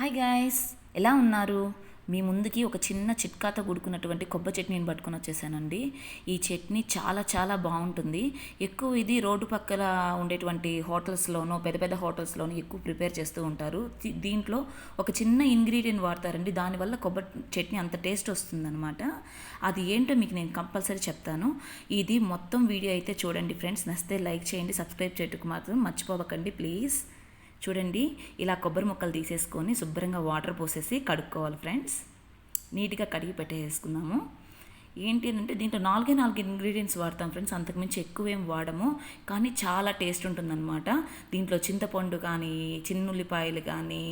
Hi guys ఎలా ఉన్నారు? మీ ముందుకి ఒక చిన్న చిట్కాతో కూడుకున్నటువంటి కొబ్బరి చట్నీని పట్టుకొని వచ్చేసానండి. ఈ చట్నీ చాలా చాలా బాగుంటుంది. ఎక్కువ ఇది రోడ్డు పక్కల ఉండేటువంటి హోటల్స్లోనో పెద్ద పెద్ద హోటల్స్లోనూ ఎక్కువ ప్రిపేర్ చేస్తూ ఉంటారు. దీంట్లో ఒక చిన్న ఇంగ్రీడియంట్ వాడతారండి. దానివల్ల కొబ్బరి చట్నీ అంత టేస్ట్ వస్తుందన్నమాట. అది ఏంటో మీకు నేను కంపల్సరీ చెప్తాను. ఇది మొత్తం వీడియో అయితే చూడండి ఫ్రెండ్స్. నచ్చితే లైక్ చేయండి సబ్స్క్రైబ్ చేయటకు మాత్రం మర్చిపోవకండి ప్లీజ్. చూడండి ఇలా కొబ్బరి ముక్కలు తీసేసుకొని శుభ్రంగా వాటర్ పోసేసి కడుక్కోవాలి ఫ్రెండ్స్. నీట్గా కడిగి పెట్టేసుకున్నాము ఏంటి అంటే దీంట్లో నాలుగే నాలుగు ఇంగ్రీడియంట్స్ వాడతాం ఫ్రెండ్స్. అంతకుమించి ఎక్కువ ఏం వాడము. కానీ చాలా టేస్ట్ ఉంటుందన్నమాట. దీంట్లో చింతపండు కానీ చిన్నుల్లిపాయలు కానీ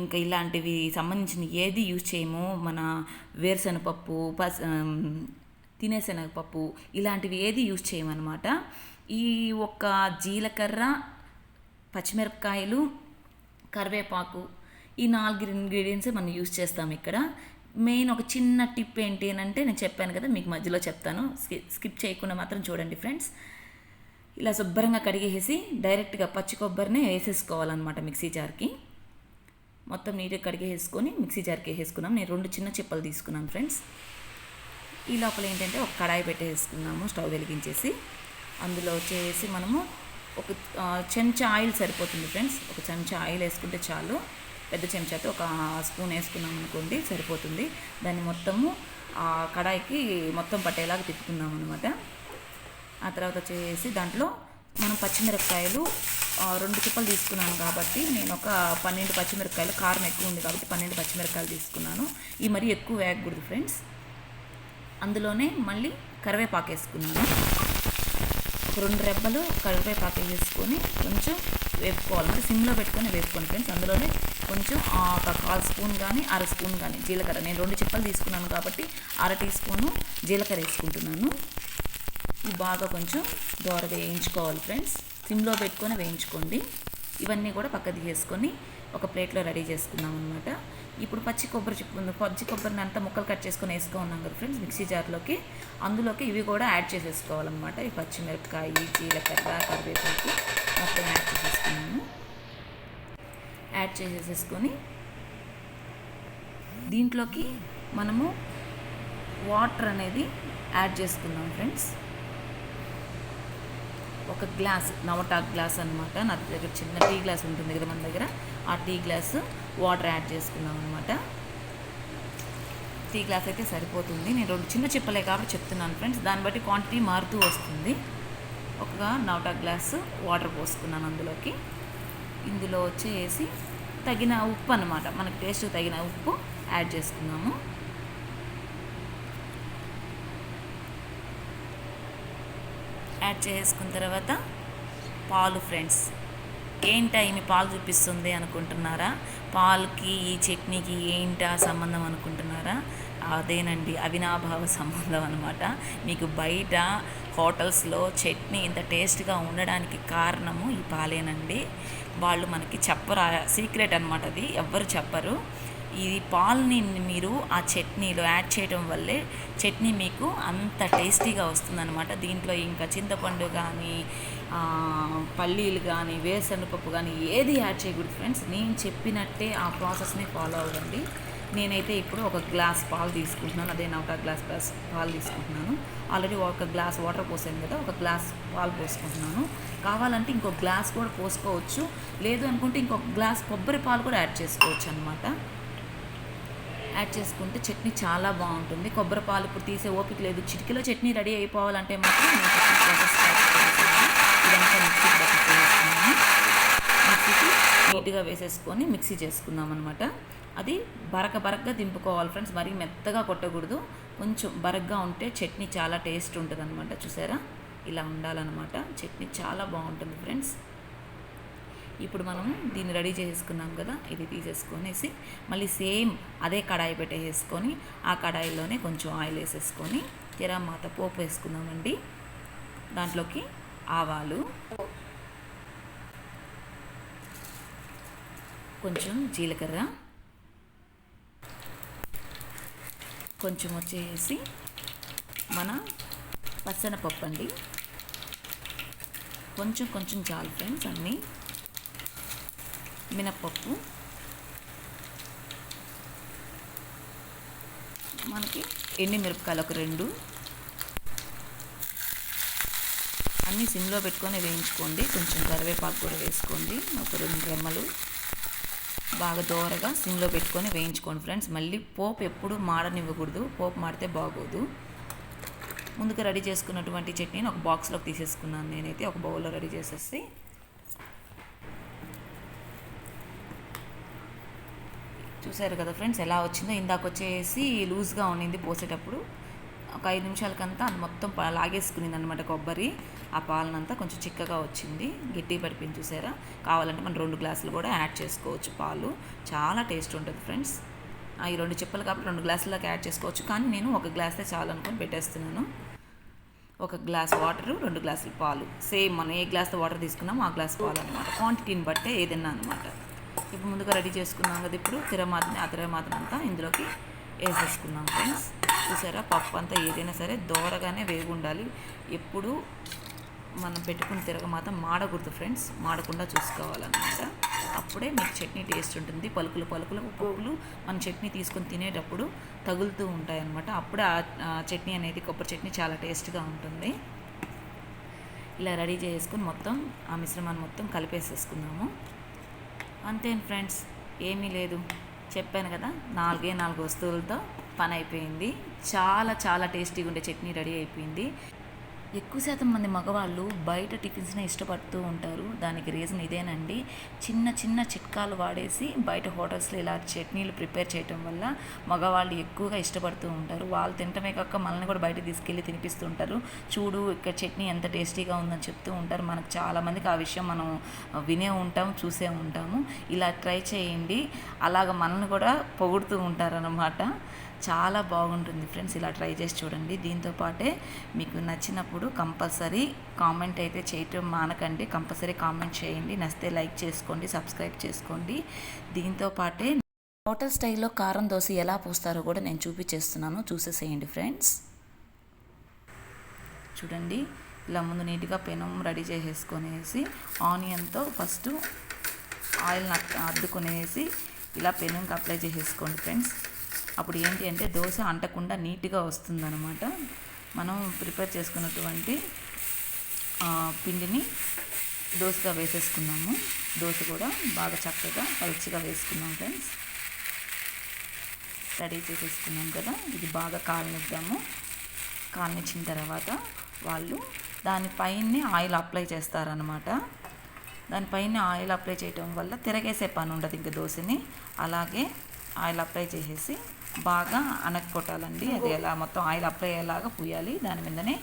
ఇంకా ఇలాంటివి సంబంధించిన ఏది యూజ్ చేయము. మన వేరుశనగపప్పు పస్ ఆమ్, తినేశనగపప్పు ఇలాంటివి ఏది యూజ్ చేయమన్నమాట. ఈ ఒక్క జీలకర్ర పచ్చిమిరపకాయలు కరివేపాకు ఈ నాలుగు ఇంగ్రీడియంట్స్ మనం యూస్ చేస్తాం ఇక్కడ. మెయిన్ ఒక చిన్న టిప్ ఏంటి అని అంటే నేను చెప్పాను కదా మీకు మధ్యలో చెప్తాను. స్కి- స్కిప్ చేయకుండా మాత్రం చూడండి ఫ్రెండ్స్ ఇలా శుభ్రంగా కడిగేసి డైరెక్ట్గా పచ్చి కొబ్బరిని వేసేసుకోవాలన్నమాట మిక్సీ జార్కి మొత్తం నీట్గా కడిగేసుకొని మిక్సీ జార్కి వేసేసుకున్నాం. నేను రెండు చిన్న చిప్పలు తీసుకున్నాను ఫ్రెండ్స్ ఈ లోపల ఏంటంటే ఒక కడాయి పెట్టేసుకున్నాము స్టవ్ వెలిగించేసి. అందులో వచ్చేసి మనము ఒక చెంచా ఆయిల్ సరిపోతుంది ఫ్రెండ్స్. ఒక చెంచా ఆయిల్ వేసుకుంటే చాలు. పెద్ద చెంచాతో ఒక స్పూన్ వేసుకున్నాం అనుకోండి సరిపోతుంది. దాన్ని మొత్తము ఆ కడాయికి మొత్తం పట్టేలాగా తిప్పుకున్నాం అనమాట ఆ తర్వాత వచ్చేసి దాంట్లో మనం పచ్చిమిరపకాయలు రెండు చిప్పలు తీసుకున్నాను కాబట్టి నేను ఒక పన్నెండు పచ్చిమిరపకాయలు కారం ఎక్కువ ఉంది కాబట్టి పన్నెండు పచ్చిమిరపకాయలు తీసుకున్నాను. ఈ మరీ ఎక్కువ వేయకూడదు ఫ్రెండ్స్. అందులోనే మళ్ళీ కరివేపాకు వేసుకున్నాను. రెండు రెబ్బలు కరివేపాకు వేసుకొని కొంచెం వేపుకోవాలి. అంటే సిమ్లో పెట్టుకొని వేపుకోండి ఫ్రెండ్స్. అందులోనే కొంచెం ఒక కాల్ స్పూన్ కానీ అర స్పూన్ కానీ జీలకర్ర. నేను రెండు చిప్పలు తీసుకున్నాను కాబట్టి అర టీ స్పూను జీలకర్ర వేసుకుంటున్నాను. ఇవి బాగా కొంచెం దోరగా వేయించుకోవాలి ఫ్రెండ్స్. సిమ్లో పెట్టుకొని వేయించుకోండి. ఇవన్నీ కూడా పక్క తీసేసుకొని ఒక ప్లేట్లో రెడీ చేసుకున్నాం అనమాట ఇప్పుడు పచ్చి కొబ్బరి చిప్పు పచ్చి కొబ్బరిని అంతా ముక్కలు కట్ చేసుకొని వేసుకున్నాం కదా ఫ్రెండ్స్ మిక్సీ జార్లోకి అందులోకి ఇవి కూడా యాడ్ చేసేసుకోవాలన్నమాట. ఈ పచ్చిమిరపకాయ జీలకర్ర కరివేపాకు మొత్తం యాడ్ చేసేసుకున్నాము. యాడ్ చేసేసుకొని దీంట్లోకి మనము వాటర్ అనేది యాడ్ చేసుకుందాం ఫ్రెండ్స్ ఒక గ్లాస్ నవటాక్ గ్లాస్ అనమాట నా దగ్గర చిన్న టీ గ్లాస్ ఉంటుంది కదా మన దగ్గర. ఆ టీ గ్లాస్ వాటర్ యాడ్ చేసుకుందాం అనమాట టీ గ్లాస్ అయితే సరిపోతుంది. నేను రెండు చిన్న చెప్పలే కాబట్టి చెప్తున్నాను ఫ్రెండ్స్. దాన్ని బట్టి క్వాంటిటీ మారుతూ వస్తుంది. ఒక నౌట గ్లాసు వాటర్ పోసుకున్నాను అందులోకి. ఇందులో వచ్చేసి తగిన ఉప్పు అనమాట మనకు టేస్ట్ తగిన ఉప్పు యాడ్ చేసుకున్నాము. యాడ్ చేసుకున్న తర్వాత పాలు ఫ్రెండ్స్. ఏంటా ఈమె పాలు చూపిస్తుంది అనుకుంటున్నారా? పాలకి ఈ చట్నీకి ఏంటా సంబంధం అనుకుంటున్నారా? అదేనండి అవినాభావ సంబంధం అనమాట మీకు బయట హోటల్స్లో చట్నీ ఇంత టేస్ట్గా ఉండడానికి కారణము ఈ పాలేనండి. వాళ్ళు మనకి చెప్పరా సీక్రెట్ అనమాట అది ఎవ్వరు చెప్పరు. ఈ పాలని మీరు ఆ చట్నీలో యాడ్ చేయడం వల్లే చట్నీ మీకు అంత టేస్టీగా వస్తుందన్నమాట. దీంట్లో ఇంకా చింతపండు కానీ పల్లీలు కానీ వేరుశనగపప్పు కానీ ఏది యాడ్ చేయకూడదు ఫ్రెండ్స్ నేను చెప్పినట్టే ఆ ప్రాసెస్ని ఫాలో అవ్వండి. నేనైతే ఇప్పుడు ఒక గ్లాస్ పాలు తీసుకుంటున్నాను. అదే నా ఒక గ్లాస్ గ్లాస్ పాలు తీసుకుంటున్నాను. ఆల్రెడీ ఒక గ్లాస్ వాటర్ పోసాను కదా ఒక గ్లాస్ పాలు పోసుకుంటున్నాను. కావాలంటే ఇంకో గ్లాస్ కూడా పోసుకోవచ్చు. లేదు అనుకుంటే ఇంకొక గ్లాస్ కొబ్బరి పాలు కూడా యాడ్ చేసుకోవచ్చు అనమాట యాడ్ చేసుకుంటే చట్నీ చాలా బాగుంటుంది. కొబ్బరి పాలు ఇప్పుడు తీసే ఓపిక లేదు. చిటికలో చట్నీ రెడీ అయిపోవాలంటే మాత్రం నీట్గా వేసేసుకొని మిక్సీ చేసుకుందాం అనమాట అది బరక బరకగా దింపుకోవాలి ఫ్రెండ్స్. మరీ మెత్తగా కొట్టకూడదు. కొంచెం బరగ్గా ఉంటే చట్నీ చాలా టేస్ట్ ఉంటుంది అనమాట చూసారా? ఇలా ఉండాలన్నమాట. చట్నీ చాలా బాగుంటుంది ఫ్రెండ్స్. ఇప్పుడు మనం దీన్ని రెడీ చేసుకున్నాం కదా ఇది తీసేసుకొనేసి మళ్ళీ సేమ్ అదే కడాయి పెట్టేసుకొని ఆ కడాయిలోనే కొంచెం ఆయిల్ వేసేసుకొని తిరామాత పోపు వేసుకుందామండి. దాంట్లోకి ఆవాలు కొంచెం జీలకర్ర. కొంచెం వచ్చేసి మన పచ్చనపప్పు అండి. కొంచెం కొంచెం చాలు ఫ్రెండ్స్ అన్నీ. మినప్పప్పు మనకి ఎన్ని మిరపకాయలు ఒక రెండు. అన్నీ సిమ్లో పెట్టుకొని వేయించుకోండి. కొంచెం కరివేపాకు కూడా వేసుకోండి. ఒక రెండు రెమ్మలు. బాగా దోరగా సిమ్లో పెట్టుకొని వేయించుకోండి ఫ్రెండ్స్. మళ్ళీ పోపు ఎప్పుడు మాడనివ్వకూడదు. పోపు మాడితే బాగోదు. ముందుగా రెడీ చేసుకున్నటువంటి చట్నీని ఒక బాక్స్లోకి తీసేసుకున్నాను నేనైతే. ఒక బౌల్లో రెడీ చేసేసి. చూసారు కదా ఫ్రెండ్స్ ఎలా వచ్చిందో? ఇందాక వచ్చేసి లూజ్గా ఉండింది పోసేటప్పుడు. ఒక ఐదు నిమిషాలకంతా అది మొత్తం లాగేసుకునింది అనమాట కొబ్బరి. ఆ పాలనంతా కొంచెం చిక్కగా వచ్చింది. గట్టి పడిపోయింది చూసారా? కావాలంటే మనం రెండు గ్లాసులు కూడా యాడ్ చేసుకోవచ్చు పాలు. చాలా టేస్ట్ ఉంటుంది ఫ్రెండ్స్. ఈ రెండు చిప్పలు కాబట్టి రెండు గ్లాసులకు యాడ్ చేసుకోవచ్చు. కానీ నేను ఒక గ్లాసే చాలు అనుకొని పెట్టేస్తున్నాను. ఒక గ్లాస్ వాటర్ రెండు గ్లాసులు పాలు. సేమ్ మనం ఏ గ్లాస్ వాటర్ తీసుకున్నామో ఆ గ్లాస్ పాలు అనమాట క్వాంటిటీని బట్టే ఏదైనా అనమాట ఇప్పుడు ముందుగా రెడీ చేసుకున్నాం కదా ఇప్పుడు తిరమాతని ఆ తిరమాతని అంతా ఇందులోకి వేసేసుకున్నాం ఫ్రెండ్స్. చూసారా? పప్పు అంతా ఏదైనా సరే దోరగానే వేగి ఉండాలి ఎప్పుడు మనం పెట్టుకుని మాత్రం మాడకూడదు ఫ్రెండ్స్. మాడకుండా చూసుకోవాలన్నమాట. అప్పుడే మీకు చట్నీ టేస్ట్ ఉంటుంది. పలుకులు పలుకులు పప్పులు మన చట్నీ తీసుకొని తినేటప్పుడు తగులుతూ ఉంటాయన్నమాట. అప్పుడే ఆ చట్నీ అనేది కొబ్బరి చట్నీ చాలా టేస్ట్గా ఉంటుంది. ఇలా రెడీ చేసుకుని మొత్తం ఆ మిశ్రమాన్ని మొత్తం కలిపేసేసుకున్నాము అంతే ఫ్రెండ్స్ ఏమీ లేదు. చెప్పాను కదా నాలుగే నాలుగు వస్తువులతో పని అయిపోయింది చాలా చాలా టేస్టీగా ఉండే చట్నీ రెడీ అయిపోయింది. ఎక్కువ శాతం మంది మగవాళ్ళు బయట టిఫిన్స్నే ఇష్టపడుతూ ఉంటారు. దానికి రీజన్ ఇదేనండి. చిన్న చిన్న చిట్కాలు వాడేసి బయట హోటల్స్లో ఇలా చట్నీలు ప్రిపేర్ చేయటం వల్ల మగవాళ్ళు ఎక్కువగా ఇష్టపడుతూ ఉంటారు. వాళ్ళు తినటమే కాక మనల్ని కూడా బయట తీసుకెళ్ళి తినిపిస్తుంటారు చూడు ఇక్కడ చట్నీ ఎంత టేస్టీగా ఉందని చెప్తూ ఉంటారు. మనకు చాలామందికి ఆ విషయం మనం వినే ఉంటాం చూసే ఉంటాము. ఇలా ట్రై చేయండి. అలాగ మనల్ని కూడా పొగుడుతూ ఉంటారన్నమాట. చాలా బాగుంటుంది ఫ్రెండ్స్ ఇలా ట్రై చేసి చూడండి. దీంతో పాటే మీకు నచ్చినప్పుడు కంపల్సరీ కామెంట్ అయితే చేయటం మానకండి. కంపల్సరీ కామెంట్ చేయండి. నచ్చితే లైక్ చేసుకోండి సబ్స్క్రైబ్ చేసుకోండి. దీంతో పాటే హోటల్ స్టైల్లో కారం దోశ ఎలా పోస్తారో కూడా నేను చూపించేస్తున్నాను. చూసేసేయండి ఫ్రెండ్స్. చూడండి ఇలా ముందు నీట్గా పెనం రెడీ చేసేసుకొనేసి ఆనియన్తో ఫస్ట్ ఆయిల్ అద్దుకునేసి ఇలా పెనంకి అప్లై చేసేసుకోండి ఫ్రెండ్స్. అప్పుడు ఏంటి అంటే దోశ అంటకుండా నీట్గా వస్తుందన్నమాట. మనం ప్రిపేర్ చేసుకున్నటువంటి పిండిని దోశగా వేసేసుకున్నాము. దోశ కూడా బాగా చక్కగా పలుచగా వేసుకున్నాం ఫ్రెండ్స్. రెడీ చేసేసుకున్నాం కదా. ఇది బాగా కాలనిద్దాము. కాలనిచ్చిన తర్వాత వాళ్ళు దానిపైనే ఆయిల్ అప్లై చేస్తారనమాట దానిపైన ఆయిల్ అప్లై చేయటం వల్ల తిరగేసే పని ఉండదు ఇంకా దోశని. అలాగే ఆయిల్ అప్లై చేసేసి బాగా అనక్కొట్టాలండి అది ఎలా మొత్తం ఆయిల్ అప్లై అయ్యేలాగా పూయాలి. దాని మీదనే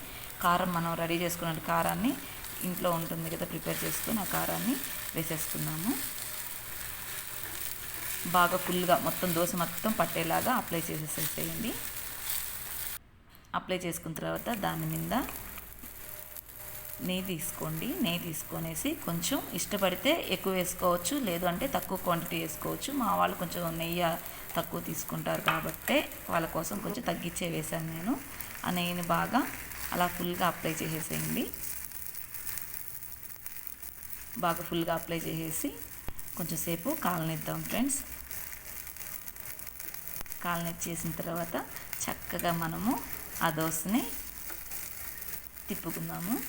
కారం మనం రెడీ చేసుకున్న కారాన్ని ఇంట్లో ఉంటుంది కదా ప్రిపేర్ చేసుకుని ఆ కారాన్ని వేసేసుకున్నాము బాగా ఫుల్గా మొత్తం దోశ మొత్తం పట్టేలాగా అప్లై చేసేసేసేయండి. అప్లై చేసుకున్న తర్వాత దాని మీద నెయ్యి తీసుకోండి. నెయ్యి తీసుకొనేసి కొంచెం ఇష్టపడితే ఎక్కువ వేసుకోవచ్చు లేదు అంటే తక్కువ క్వాంటిటీ వేసుకోవచ్చు. మా వాళ్ళు కొంచెం నెయ్యి తక్కువ తీసుకుంటారు కాబట్టి వాళ్ళ కోసం కొంచెం తగ్గించే వేసాను నేను. ఆ నెయ్యిని బాగా అలా ఫుల్గా అప్లై చేసేసేయండి. బాగా ఫుల్గా అప్లై చేసేసి కొంచెంసేపు కాలనిద్దాం ఫ్రెండ్స్. కాలనిచ్చేసిన తర్వాత చక్కగా మనము ఆ దోశని తిప్పుకుందాము.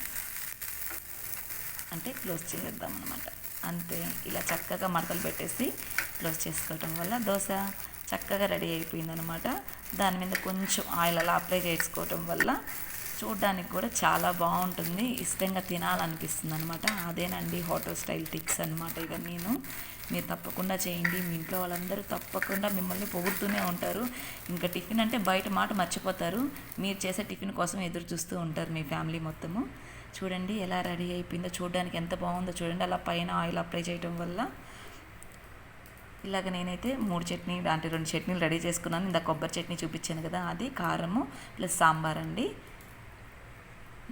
అంటే క్లోజ్ చేసేద్దాం అనమాట అంతే ఇలా చక్కగా మడతలు పెట్టేసి క్లోజ్ చేసుకోవటం వల్ల దోశ చక్కగా రెడీ అయిపోయిందనమాట దాని మీద కొంచెం ఆయిల్ అలా అప్లై చేసుకోవటం వల్ల చూడడానికి కూడా చాలా బాగుంటుంది. ఇష్టంగా తినాలనిపిస్తుంది అనమాట అదేనండి హోటల్ స్టైల్ టిక్స్ అనమాట ఇక నేను. మీరు తప్పకుండా చేయండి. మీ ఇంట్లో వాళ్ళందరూ తప్పకుండా మిమ్మల్ని పొగుడుతూనే ఉంటారు. ఇంకా టిఫిన్ అంటే బయట మాట మర్చిపోతారు. మీరు చేసే టిఫిన్ కోసం ఎదురు చూస్తూ ఉంటారు మీ ఫ్యామిలీ మొత్తము. చూడండి ఎలా రెడీ అయిపోయిందో చూడడానికి ఎంత బాగుందో చూడండి. అలా పైన ఆయిల్ అప్లై చేయటం వల్ల ఇలాగ నేనైతే మూడు చట్నీ అంటే రెండు చట్నీలు రెడీ చేసుకున్నాను. ఇంత కొబ్బరి చట్నీ చూపించాను కదా అది కారము ప్లస్ సాంబార్ అండి.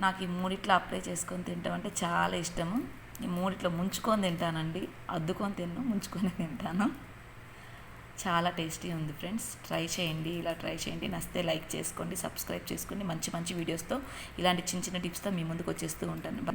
నాకు ఈ మూడిట్లో అప్లై చేసుకొని తింటాం అంటే చాలా ఇష్టము. ఈ మూడిట్లో ముంచుకొని తింటానండి. అద్దుకొని తిన్ను ముంచుకొని తింటాను. చాలా టేస్టీ ఉంది ఫ్రెండ్స్. ట్రై చేయండి ఇలా ట్రై చేయండి. నస్తే లైక్ చేసుకోండి సబ్స్క్రైబ్ చేసుకోండి. మంచి మంచి వీడియోస్తో ఇలాంటి చిన్న చిన్న టిప్స్తో మీ ముందుకు వచ్చేస్తూ ఉంటాను.